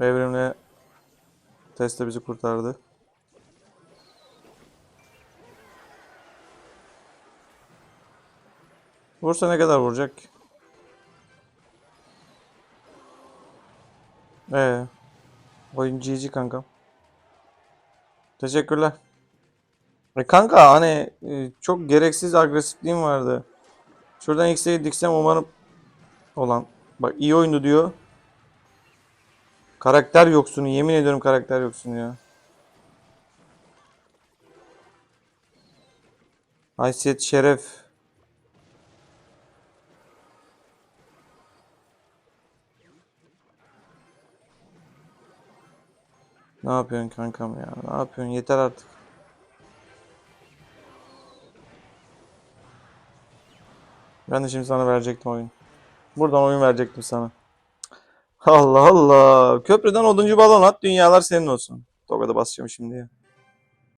Evrimle test de bizi kurtardı. Vursa ne kadar vuracak? Ee, oyun GG kankam. Teşekkürler. E kanka hani e, çok gereksiz agresifliğim vardı. Şuradan X'e diksem umarım olan. Bak iyi oyundu diyor. Karakter yoksunu yemin ediyorum karakter yoksunu ya. Haysiyet şeref. Ne yapıyorsun kankam ya? Ne yapıyorsun? Yeter artık. Ben de şimdi sana verecektim oyun. Buradan oyun verecektim sana. Allah Allah. Köprüden oduncu balon at. Dünyalar senin olsun. Tokada basacağım şimdi ya.